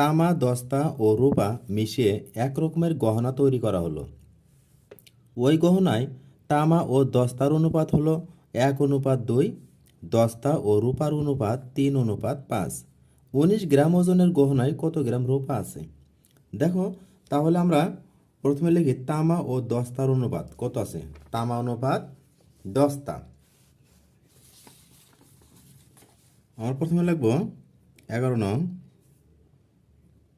তামা, দস্তা ও রূপা মিশিয়ে এক রকমের গহনা তৈরি করা হলো। ওই গহনায় তামা ও দস্তার অনুপাত হলো এক অনুপাত দুই, দস্তা ও রূপার অনুপাত তিন অনুপাত পাঁচ। উনিশ গ্রাম ওজনের গহনায় কত গ্রাম রূপা আছে? দেখো, তাহলে আমরা প্রথমে লিখি তামা ও দস্তার অনুপাত। কত আছে? তামা অনুপাত, দস্তা। আমরা প্রথমে লিখব এগারো নং।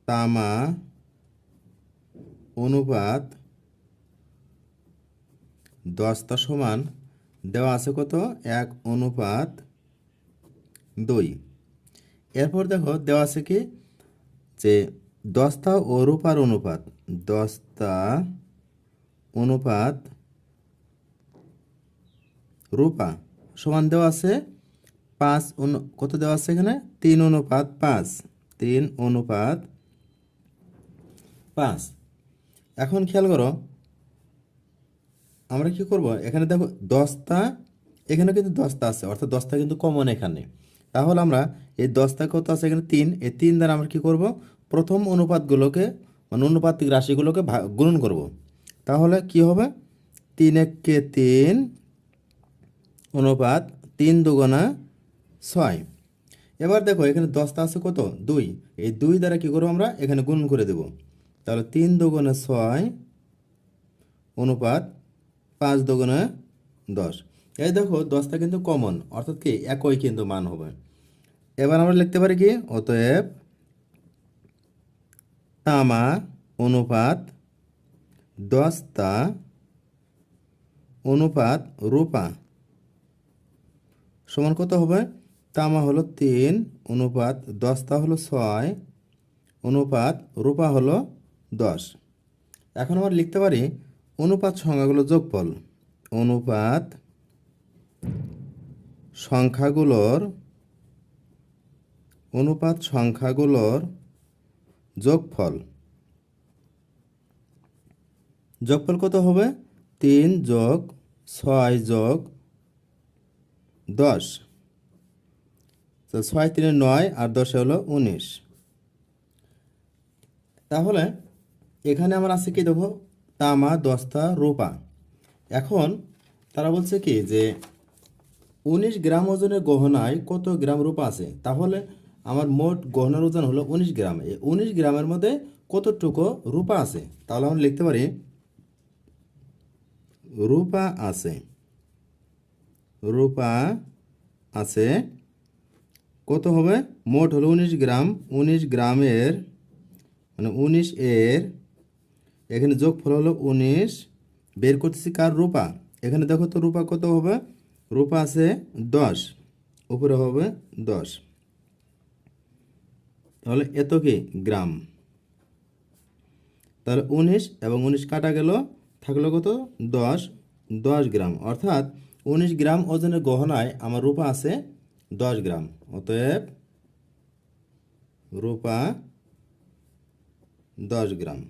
তামা, অনুপাত দশটা সমান দেওয়া আছে কত? এক অনুপাত দুই। এরপর দেখো, দেওয়া আছে কি? যে দশটা ও রূপার অনুপাত, দশটা অনুপাত রূপা সমান দেওয়া আছে পাঁচ অনু, কত দেওয়া আছে এখানে? তিন অনুপাত পাঁচ। তিন অনুপাত পাঁচ। এখন খেয়াল করো, আমরা কি করব? এখানে দেখো দশটা এখানে কিন্তু দশটা আছে, অর্থাৎ দশটা কিন্তু কমন এখানে। তাহলে আমরা এই দশটা কত আছে? এখানে তিন। এই তিন দ্বারা আমরা কি করব? প্রথম অনুপাতগুলোকে মানে অনুপাতিক রাশিগুলোকে গুণন করব। তাহলে কি হবে? তিন এককে তিন অনুপাত তিন দুগোনা ছয়। এবার দেখো এখানে দশটা আছে কত? দুই। এই দুই দ্বারা কি করব আমরা? এখানে গুণ করে দেব। তাহলে তিন দুগুণে ছয় অনুপাত পাঁচ দুগুণে দশ। এই দেখো, দশটা কিন্তু কমন অর্থাৎ কি? একই কিন্তু মান হবে। এবার আমরা লিখতে পারি কি? অতএব তামা অনুপাত দশটা অনুপাত রূপা সমান কত হবে? তামা হলো তিন, অনুপাত দশটা হলো ছয়, অনুপাত রূপা হলো দশ। এখন আমরা লিখতে পারি অনুপাত সংখ্যাগুলোর যোগফল। অনুপাত সংখ্যাগুলোর অনুপাত সংখ্যাগুলোর যোগফল। যোগফল কত হবে? তিন যোগ ছয় যোগ দশ। তো ছয় তিনে নয় আর দশে হলো উনিশ। তাহলে এখানে আমার আছে কি দেখো? তামা, দস্তা, রূপা। এখন তারা বলছে কি যে, উনিশ গ্রাম ওজনের গহনায় কত গ্রাম রূপা আছে? তাহলে আমার মোট গহনার ওজন হলো উনিশ গ্রাম। এই উনিশ গ্রামের মধ্যে কতটুকু রূপা আছে? তাহলে আমরা লিখতে পারি, রূপা আছে রূপা আছে, কত হবে? মোট হলো উনিশ গ্রাম। উনিশ গ্রামের মানে উনিশ এর এখানে যোগফল হলো উনিশ, বের করতেছি কার রূপা? এখানে দেখো তো রূপা কত হবে? রূপা আছে দশ, উপরে হবে দশ। তাহলে এত কি? গ্রাম। তাহলে উনিশ এবং উনিশ কাটা গেল, থাকল কত? দশ দশ গ্রাম। অর্থাৎ উনিশ গ্রাম ওজনের গহনায় আমার রূপা আছে দশ গ্রাম। অতএব রূপা দশ গ্রাম।